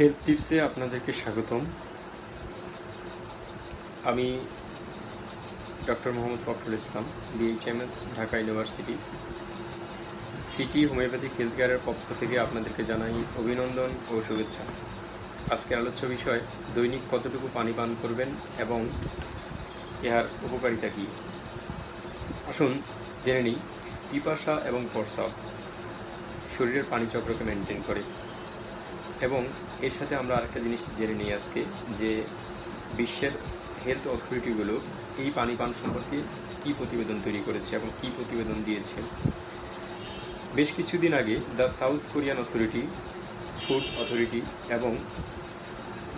Health টিপসে আপনাদেরকে স্বাগতম। আমি doctor Mohammad Fakhrul Islam BHMS Dhaka university, city homeopathic health কেয়ারের পক্ষ থেকে আপনাদেরকে জানাই অভিনন্দন ও শুভেচ্ছা। আজকের আলোচ্য বিষয়, দৈনিক কতটুকু পানি পান করবেন এবং ইহার উপকারিতা কী? আসুন জেনে নিই, পিপাসা এবং প্রস্রাব শরীরের পানিচক্রকে মেনটেন করে। এবং এর সাথে আমরা আরেকটা জিনিস জেনে নিই আজকে, যে বিশ্বের হেলথ অথরিটিগুলো এই পানি পান সম্পর্কে কী প্রতিবেদন তৈরি করেছে এবং কী প্রতিবেদন দিয়েছে। বেশ কিছুদিন আগে the South Korean authority food authority এবং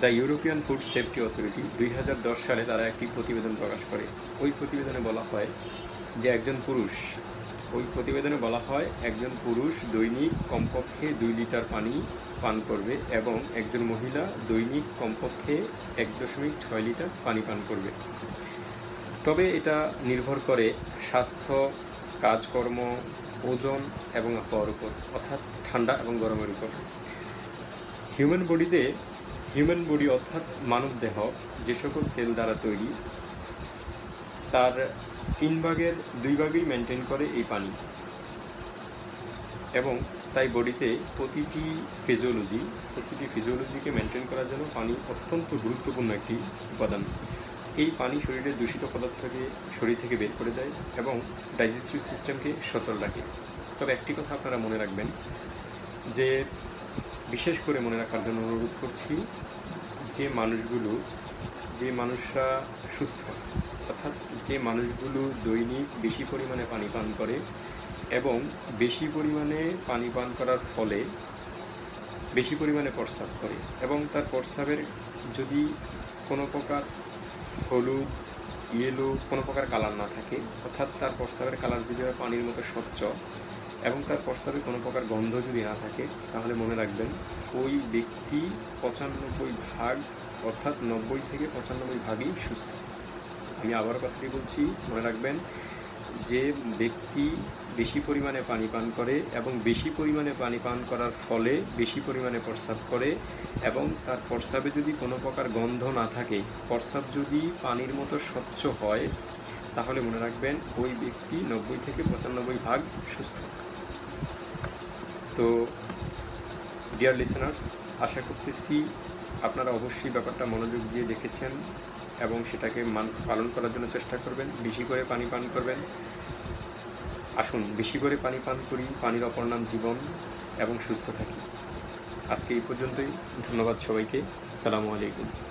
the European food safety authority দুই হাজার দশ সালে তারা একটি প্রতিবেদন প্রকাশ করে। ওই প্রতিবেদনে বলা হয় যে একজন পুরুষ ওই প্রতিবেদনে বলা হয়, একজন পুরুষ দৈনিক কমপক্ষে দুই লিটার পানি পান করবে এবং একজন মহিলা দৈনিক কমপক্ষে এক দশমিক ছয় লিটার পানি পান করবে। তবে এটা নির্ভর করে স্বাস্থ্য, কাজকর্ম, ওজন এবং আবহাওয়ার উপর, অর্থাৎ ঠান্ডা এবং গরমের উপর। হিউম্যান বডিতে হিউম্যান বডি অর্থাৎ মানব দেহ যে সকল সেল দ্বারা তৈরি, তার তিন ভাগের দুই ভাগেই মেনটেন করে এই পানি। এবং তাই বডিতে প্রতিটি ফিজিওলজি প্রতিটি ফিজিওলজিকে মেনটেন করার জন্য পানি অত্যন্ত গুরুত্বপূর্ণ একটি উপাদান। এই পানি শরীরের দূষিত পদার্থকে, শরীর থেকে বের করে দেয় এবং ডাইজেস্টিভ সিস্টেমকে সচল রাখে। তবে একটি কথা আপনারা মনে রাখবেন, যে বিশেষ করে মনে রাখার জন্য অনুরোধ করছি যে মানুষগুলো, যে মানুষরা সুস্থ অর্থাৎ যে মানুষগুলো দৈনিক বেশি পরিমাণে পানি পান করে এবং বেশি পরিমাণে পানি পান করার ফলে বেশি পরিমাণে প্রস্রাব করে এবং তার প্রস্রাবের যদি কোনো প্রকার হলুদ ইয়েলো কোনো প্রকার কালার না থাকে, অর্থাৎ তার প্রস্রাবের কালার যদি হয় পানির মতো স্বচ্ছ এবং তার প্রস্রাবে কোনো প্রকার গন্ধ যদি না থাকে, তাহলে মনে রাখবেন ওই ব্যক্তি পঁচানব্বই ভাগ অর্থাৎ নব্বই থেকে পঁচানব্বই ভাগই সুস্থ। আমি আবার কথাটি বলছি, মনে রাখবেন যে ব্যক্তি বেশি পরিমাণে পানি পান করে এবং বেশি পরিমাণে পানি পান করার ফলে বেশি পরিমাণে প্রস্রাব করে এবং তার প্রস্রাবে যদি কোনো প্রকার গন্ধ না থাকে, প্রস্রাব যদি পানির মতো স্বচ্ছ হয়, তাহলে মনে রাখবেন ওই ব্যক্তি নব্বই থেকে পঁচানব্বই ভাগ সুস্থ। তো ডিয়ার লিসেনার্স আশা করতেছি আপনারা অবশ্যই ব্যাপারটা মনোযোগ দিয়ে দেখেছেন। এবং সেটাকে মান, পালন করার জন্য চেষ্টা করবেন। বেশি করে পানি পান করবেন। আসুন, বেশি করে পানি পান করি, পানির অপর নাম জীবন এবং সুস্থ থাকি। আজকে এই পর্যন্তই। ধন্যবাদ সবাইকে। সালামু আলাইকুম।